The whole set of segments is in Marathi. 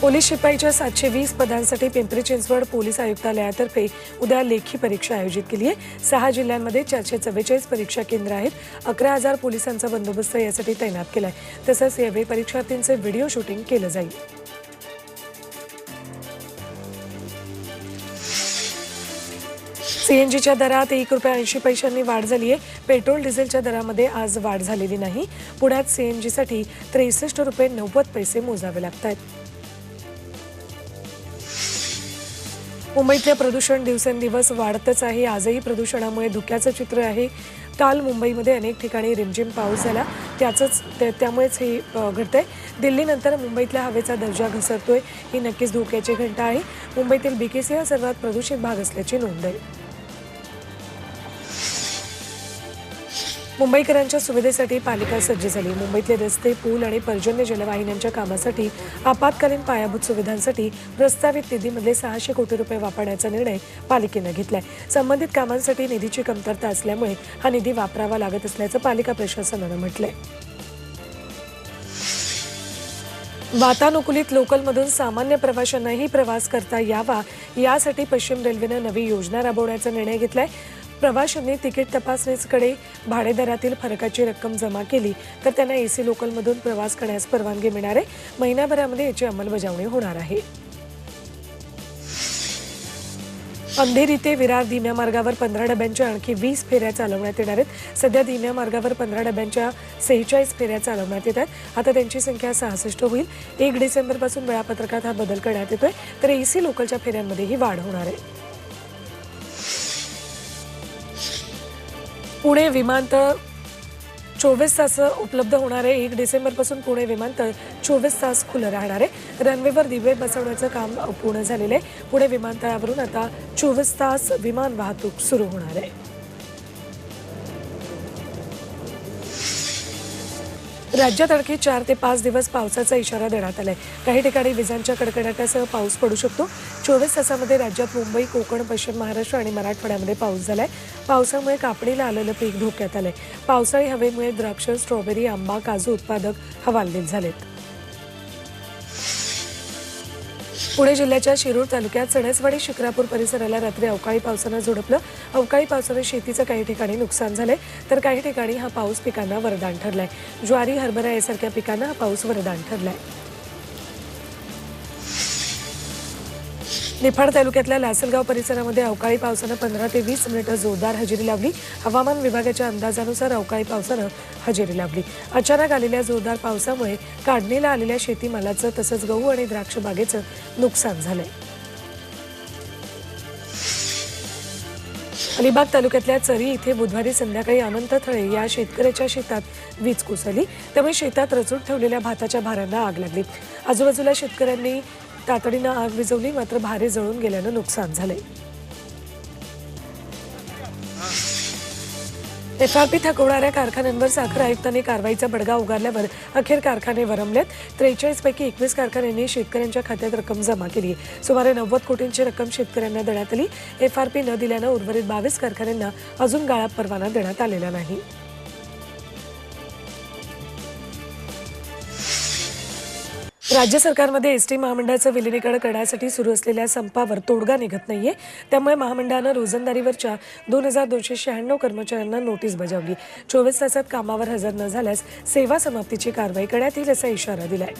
पोलीस शिपाईच्या सातशे वीस पदांसाठी पिंपरी चिंचवड पोलीस आयुक्तालयातर्फे उद्या लेखी परीक्षा आयोजित केली आहे. सहा जिल्ह्यांमध्ये चारशे चव्वेचाळीस परीक्षा केंद्र आहेत. अकरा हजार पोलिसांचा बंदोबस्त यासाठी तैनात केला आहे तसंच यावेळी परीक्षार्थींचे व्हिडिओ शूटिंग केलं जाईल. सीएनजीच्या दरात एक रुपया ऐंशी पैशांनी वाढ झाली आहे पेट्रोल डिझेलच्या दरामध्ये आज वाढ झालेली नाही. पुण्यात सीएनजीसाठी त्रेसष्ट रुपये नव्वद पैसे मोजावे लागत आहेत मुंबईतले प्रदूषण दिवसेंदिवस वाढतच आहे. आजही प्रदूषणामुळे धुक्याचं चित्र आहे. काल मुंबईमध्ये अनेक ठिकाणी रिमझिम पाऊस झाला. त्याचंच त्या- त्यामुळेच हे घडतंय. दिल्लीनंतर मुंबईतल्या हवेचा दर्जा घसरतोय. ही नक्कीच धोक्याची घंटा आहे. मुंबईतील बीकेसी हा सर्वात प्रदूषित भाग असल्याची नोंद आहे. मुंबईकरांच्या सुविधेसाठी पालिका सज्ज झाली. मुंबईतले रस्ते पूल आणि पर्जन्य जलवाहिन्यांच्या कामासाठी आपत्कालीन पायाभूत सुविधांसाठी प्रस्तावित निधीमधले सहाशे कोटी रुपये वापरण्याचा निर्णय पालिकेनं घेतलाय. संबंधित कामांसाठी निधीची कमतरता असल्यामुळे हा निधी वापरावा लागत असल्याचं पालिका प्रशासनानं म्हटलंय. वातानुकूलित लोकलमधून सामान्य प्रवाशांनाही प्रवास करता यावा यासाठी पश्चिम रेल्वेनं नवी योजना राबवण्याचा निर्णय घेतलाय. प्रवाशांनी तिकीट तपासणीकडे भाडेदरातील फरकाची रक्कम जमा केली तर त्यांना एसी लोकलमधून प्रवास करण्यास परवानगी मिळणार आहे महिनाभरामध्ये याची अंमलबजावणी होणार आहे. अंधेरी ते विरार धीम्या मार्गावर पंधरा डब्यांच्या आणखी वीस फेऱ्या चालवण्यात येणार आहेत. सध्या धीम्या मार्गावर पंधरा डब्यांच्या सेहेचाळीस फेऱ्या चालवण्यात येत आहेत. आता त्यांची संख्या सहासष्ट होईल. एक डिसेंबरपासून वेळापत्रकात हा बदल करण्यात येतोय. तर एसी लोकलच्या फेऱ्यांमध्येही वाढ होणार आहे. पुणे विमानतळ चोवीस तास उपलब्ध होणार आहे एक डिसेंबरपासून पुणे विमानतळ चोवीस तास खुलं राहणार आहे. रनवेवर दिवे बसवण्याचं काम पूर्ण झालेलं आहे. पुणे विमानतळावरून आता चोवीस तास विमान वाहतूक सुरू होणार आहे. राज्यात आणखी चार ते पाच दिवस पावसाचा इशारा देण्यात आला आहे काही ठिकाणी विजांच्या कडकडाटासह पाऊस पडू शकतो. चोवीस तासामध्ये राज्यात मुंबई कोकण पश्चिम महाराष्ट्र आणि मराठवाड्यामध्ये पाऊस झाला आहे पावसामुळे कापणीला आलेलं पीक धोक्यात आलं आहे पावसाळी हवेमुळे द्राक्ष स्ट्रॉबेरी आंबा काजू उत्पादक हवालदिल झालेत. पुणे जिल्ह्याच्या शिरूर तालुक्यात सणसवाडी शिक्रापूर परिसराला रात्री अवकाळी पावसानं झोडपलं. अवकाळी पावसानं शेतीचं काही ठिकाणी नुकसान झालंय तर काही ठिकाणी हा पाऊस पिकांना वरदान ठरलाय. ज्वारी हरभरा यासारख्या पिकांना हा पाऊस वरदान ठरलाय. निफाड तालुक्यातल्या लासलगाव परिसरामध्ये अवकाळी पावसानं पंधरा ते वीस मिनिटं जोरदार हजेरी लावली. हवामान विभागाच्या अंदाजानुसार अवकाळी पावसानं हजेरी लावली. अचानक आलेल्या जोरदार पावसामुळे काढणीला आलेल्या शेतीमालाचं तसंच गहू आणि द्राक्ष बागेचं नुकसान झालंय. अलिबाग तालुक्यातल्या चरी इथे बुधवारी संध्याकाळी अनंत थळे या शेतकऱ्याच्या शेतात वीज कोसळली. त्यामुळे शेतात रचून ठेवलेल्या भाताच्या भारांना आग लागली. आजूबाजूला शेतकऱ्यांनी तातडीनं आग विझवली मात्र भारे जळून गेल्यानं नुकसान झाले एफआरपी थकवणाऱ्या कारखान्यांवर साखर आयुक्तांनी कारवाईचा बडगा उगारल्यावर अखेर कारखाने वरमलेत. त्रेचाळीस पैकी एकवीस कारखान्यांनी शेतकऱ्यांच्या खात्यात रक्कम जमा केली. सुमारे नव्वद कोटींची रक्कम शेतकऱ्यांना देण्यात आली. एफआरपी न दिल्यानं उर्वरित बावीस कारखान्यांना अजून गाळा परवाना देण्यात आलेला नाही. राज्य सरकारमध्ये एस टी महामंडळाचं विलिनीकरण करण्यासाठी सुरू असलेल्या संपावर तोडगा निघत नाहीये. त्यामुळे महामंडळानं रोजंदारीवरच्या दोन हजार दोनशे शहाण्णव कर्मचाऱ्यांना नोटीस बजावली. चोवीस तासात कामावर हजर न झाल्यास सेवा समाप्तीची कारवाई करण्यात येईल असा इशारा दिलाय.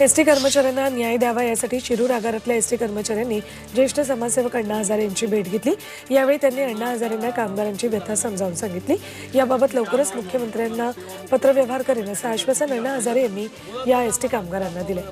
एस टी कर्मचाऱ्यांना न्याय द्यावा यासाठी शिरूर आगारातल्या एस टी कर्मचाऱ्यांनी ज्येष्ठ समाजसेवक अण्णा हजारे यांची भेट घेतली. यावेळी त्यांनी अण्णा हजारेंना कामगारांची व्यथा समजावून सांगितली. याबाबत लवकरच मुख्यमंत्र्यांना पत्रव्यवहार करेन असं आश्वासन अण्णा हजारे यांनी या एस टी कामगारांना दिले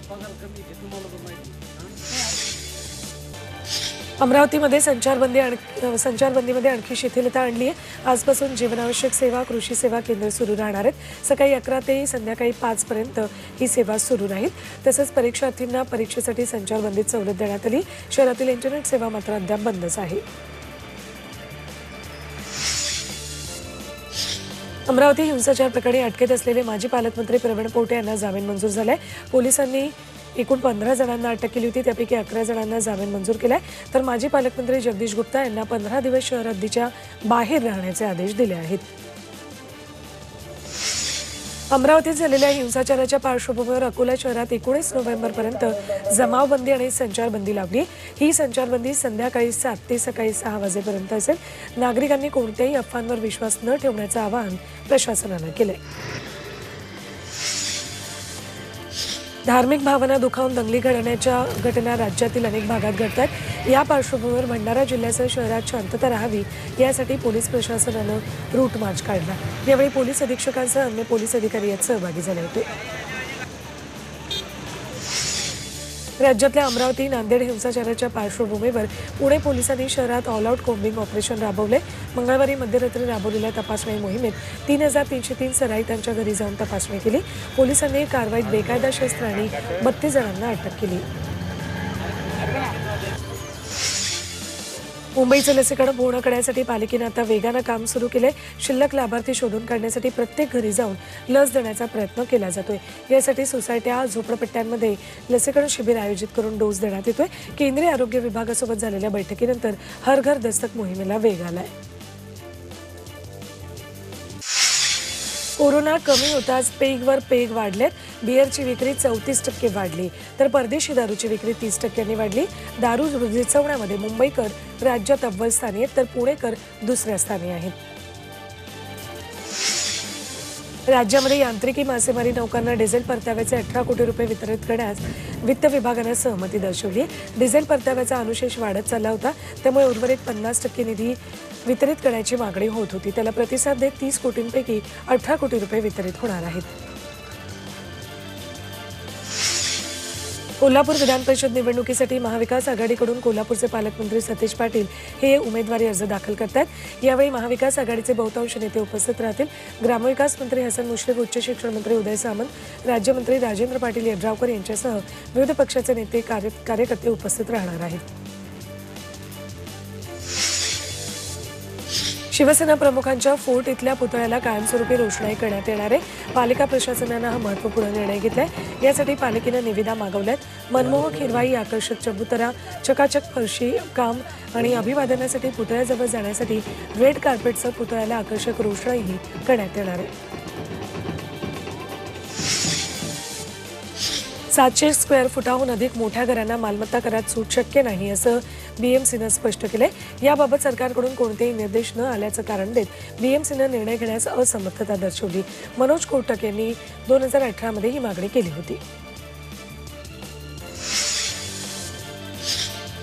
अमरावतीमध्ये संचारबंदी आण- संचारबंदीमध्ये आणखी शिथिलता आणली आहे. आजपासून जीवनावश्यक सेवा कृषी सेवा केंद्र सुरू राहणार आहेत. सकाळी अकरा ते संध्याकाळी पाचपर्यंत ही सेवा सुरू राहील. तसंच परीक्षार्थींना परीक्षेसाठी संचारबंदीत सवलत देण्यात आली. शहरातील इंटरनेट सेवा मात्र अद्याप बंदच आहे. अमरावती हिंसाचार प्रकरणी अटकेत असलेले माजी पालकमंत्री प्रवीण पोटे यांना जामीन मंजूर झालाय. पोलिसांनी एकूण पंधरा जणांना अटक केली होती. त्यापैकी अकरा जणांना जामीन मंजूर केलाय. तर माजी पालकमंत्री जगदीश गुप्ता यांना पंधरा दिवस शहर हद्दीच्या बाहेर राहण्याचे आदेश दिले आहेत. अमरावतीत झालेल्या हिंसाचाराच्या पार्श्वभूमीवर अकोला शहरात एकोणीस नोव्हेंबरपर्यंत जमावबंदी आणि संचारबंदी लावली ही संचारबंदी संध्याकाळी सात ते सकाळी सहा वाजेपर्यंत असेल. नागरिकांनी कोणत्याही अफवांवर विश्वास न ठेवण्याचं आवाहन प्रशासनानं आहे धार्मिक भावना दुखावून दंगली घडण्याच्या घटना राज्यातील अनेक भागात घडतात. या पार्श्वभूमीवर भंडारा जिल्ह्यासह शहरात शांतता राहावी यासाठी पोलीस प्रशासनानं रूट मार्च काढला. यावेळी पोलीस अधीक्षकांसह अन्य पोलीस अधिकारी यात सहभागी झाले होते. राज्यातल्या अमरावती नांदेड हिंसाचाराच्या पार्श्वभूमीवर पुणे पोलिसांनी शहरात ऑल आऊट कोम्बिंग ऑपरेशन राबवले. मंगळवारी मध्यरात्री राबवलेल्या तपासणी मोहिमेत तीन हजार तीनशे तीन सराईतांच्या घरी जाऊन तपासणी केली. पोलिसांनी कारवाईत बेकायदा शस्त्र आणि बत्तीस जणांना अटक केली. मुंबईचं लसीकरण पूर्ण करण्यासाठी पालिकेनं आता वेगानं काम सुरू केलंय. शिल्लक लाभार्थी शोधून काढण्यासाठी प्रत्येक घरी जाऊन लस देण्याचा प्रयत्न केला जातोय. यासाठी सोसायट्या झोपडपट्ट्यांमध्ये लसीकरण शिबिर आयोजित करून डोस देण्यात येतोय. केंद्रीय आरोग्य विभागासोबत झालेल्या बैठकीनंतर हर घर दस्तक मोहिमेला वेग आलाय. कोरोना कमी होताच पेगवर पेग वाढलेत. बिअरची विक्री चौतीस टक्के वाढली. तर परदेशी दारूची विक्री तीस टक्क्यांनी वाढली. दारू रुजवण्यामध्ये मुंबईकर राज्यात अव्वल स्थानी आहेत तर पुणेकर दुसऱ्या स्थानी आहेत. राज्यामध्ये यांत्रिकी मासेमारी नौकांना डिझेल परताव्याचे अठरा कोटी रुपये वितरित करण्यास वित्त विभागानं सहमती दर्शवली. डिझेल परताव्याचा अनुशेष वाढत चालला होता. त्यामुळे उर्वरित पन्नास टक्के निधी वितरित करण्याची मागणी होत होती. त्याला प्रतिसाद देत तीस कोटींपैकी अठरा कोटी रुपये वितरित होणार आहेत. कोल्हापूर विधान परिषद निवडणुकीसाठी महाविकास आघाडीकडून कोल्हापूरचे पालकमंत्री सतीश पाटील हे उमेदवारी अर्ज दाखल करतात. यावेळी महाविकास आघाडीचे बहुतांश नेते उपस्थित राहतील. ग्रामविकास मंत्री हसन मुश्रीफ उच्च शिक्षण मंत्री उदय सामंत राज्यमंत्री राजेंद्र पाटील यड्रावकर यांच्यासह विविध पक्षाचे नेते कार्य कार्यकर्ते उपस्थित राहणार आहेत. शिवसेना प्रमुखांच्या फोर्ट इथल्या पुतळ्याला कायमस्वरूपी रोषणाई करण्यात येणार आहे. पालिका प्रशासनानं हा महत्त्वपूर्ण निर्णय घेतलाय. यासाठी पालिकेनं निविदा मागवल्यात. मनमोहक हिरवाई आकर्षक चबुतरा चकाचक फरशी काम आणि अभिवादनासाठी पुतळ्याजवळ जाण्यासाठी रेड कार्पेटचं पुतळ्याला आकर्षक रोषणाईही करण्यात येणार आहे. सातशे स्क्वेअर फुटाहून अधिक मोठ्या घरांना मालमत्ता करात सूट शक्य नाही असं बीएमसीनं स्पष्ट केलंय. याबाबत सरकारकडून कोणतेही निर्देश न आल्याचं कारण देत बीएमसीनं निर्णय घेण्यास असमर्थता दर्शवली. मनोज कोटक यांनी दोन हजार अठरामध्ये ही मागणी केली होती.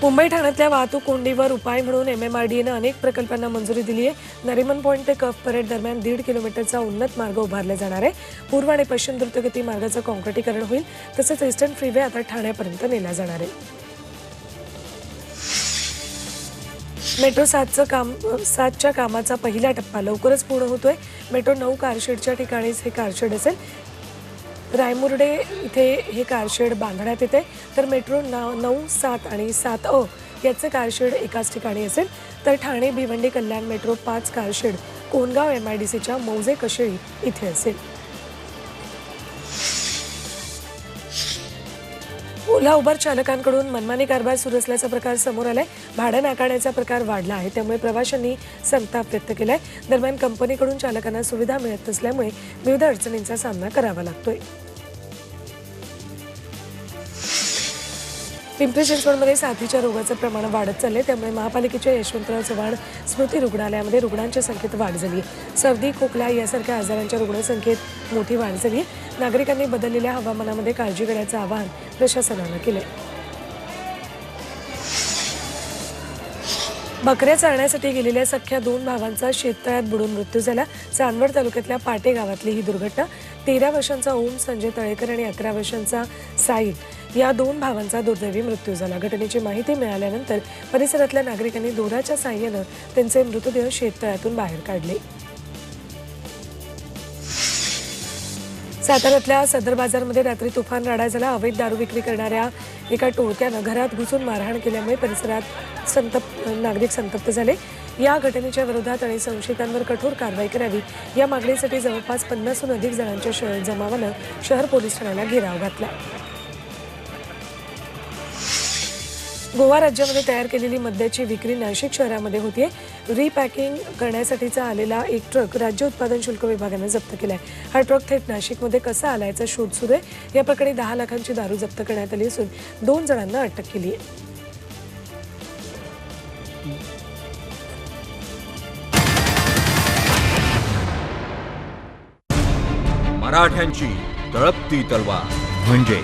मुंबई ठाण्यातल्या वाहतूक कोंडीवर उपाय म्हणून एम एम आर डी एनं अनेक प्रकल्पांना मंजुरी दिली आहे. नरिमन पॉईंट ते कफ परेड दरम्यान दीड किलोमीटरचा उन्नत मार्ग उभारला जाणार आहे. पूर्व आणि पश्चिम द्रुतगती मार्गाचं कॉन्क्रिटीकरण होईल. तसंच ईस्टर्न फ्रीवे आता ठाण्यापर्यंत नेला जाणार आहे. मेट्रो सातचं काम सातच्या कामाचा पहिला टप्पा लवकरच पूर्ण होतोय. मेट्रो नऊ कारशेडच्या ठिकाणीच हे कारशेड असेल. रायमुर्डे इथे हे कारशेड बांधण्यात येते तर मेट्रो नाव नऊ सात आणि सात अ याचं कारशेड एकाच ठिकाणी असेल. तर ठाणे भिवंडी कल्याण मेट्रो पाच car shed. Kongaon M I D सीच्या मौजे कशेळी इथे असेल. ओला उबर चालकांकडून मनमानी कारभार सुरू असल्याचा प्रकार समोर आलाय. भाडं नाकारण्याचा प्रकार वाढला आहे त्यामुळे प्रवाशांनी संताप व्यक्त केलाय. दरम्यान कंपनीकडून चालकांना सुविधा मिळत नसल्यामुळे विविध अडचणींचा सामना करावा लागतोय. पिंपरी चिंचवडमध्ये साथीच्या रोगाचं प्रमाण वाढत चाललंय त्यामुळे महापालिकेच्या यशवंतराव चव्हाण स्मृती रुग्णालयामध्ये रुग्णांच्या संख्येत वाढ झाली. सर्दी खोकला यासारख्या आजारांच्या रुग्णसंख्येत मोठी वाढ झाली. नागरिकांनी बदललेल्या हवामानामध्ये काळजी घेण्याचं आवाहन प्रशासनानं केलं बकऱ्या चालण्यासाठी गेलेल्या सख्या दोन भावांचा शेततळ्यात बुडून मृत्यू झाला. चांदवड तालुक्यातल्या पाटे गावातली ही दुर्घटना तेरा वर्षांचा ओम संजय तळेकर आणि अकरा वर्षांचा साईद या दोन भावांचा दुर्दैवी मृत्यू झाला. घटनेची माहिती मिळाल्यानंतर परिसरातल्या नागरिकांनी दोराच्या साह्यानं त्यांचे मृतदेह शेततळ्यातून बाहेर काढले. साताऱ्यातल्या सदर बाजारमध्ये रात्री तुफान राडा झाला. अवैध दारू विक्री करणाऱ्या एका टोळक्यानं घरात घुसून मारहाण केल्यामुळे परिसरात संतप्त नागरिक संतप्त झाले. या घटनेच्या विरोधात आणि संशयितांवर कठोर कारवाई करावी या मागणीसाठी जवळपास पन्नासहून अधिक जणांच्या शहर जमावानं शहर पोलीस ठाण्याला घेराव घातला. गोवा राज्यामध्ये तयार केलेली मद्याची विक्री नाशिक शहरामध्ये होतीये. रिपॅकिंग करण्यासाठीचा आलेला एक ट्रक राज्य उत्पादन शुल्क विभागानं जप्त केलाय. हा ट्रक थेट नाशिकमध्ये कसा आला याचा शोध सुरू आहे? या प्रकरणी दहा लाखांची दारू जप्त करण्यात आली असून दोन जणांना अटक केली आहे मराठ्यांची तळपती तलवार. म्हणजे?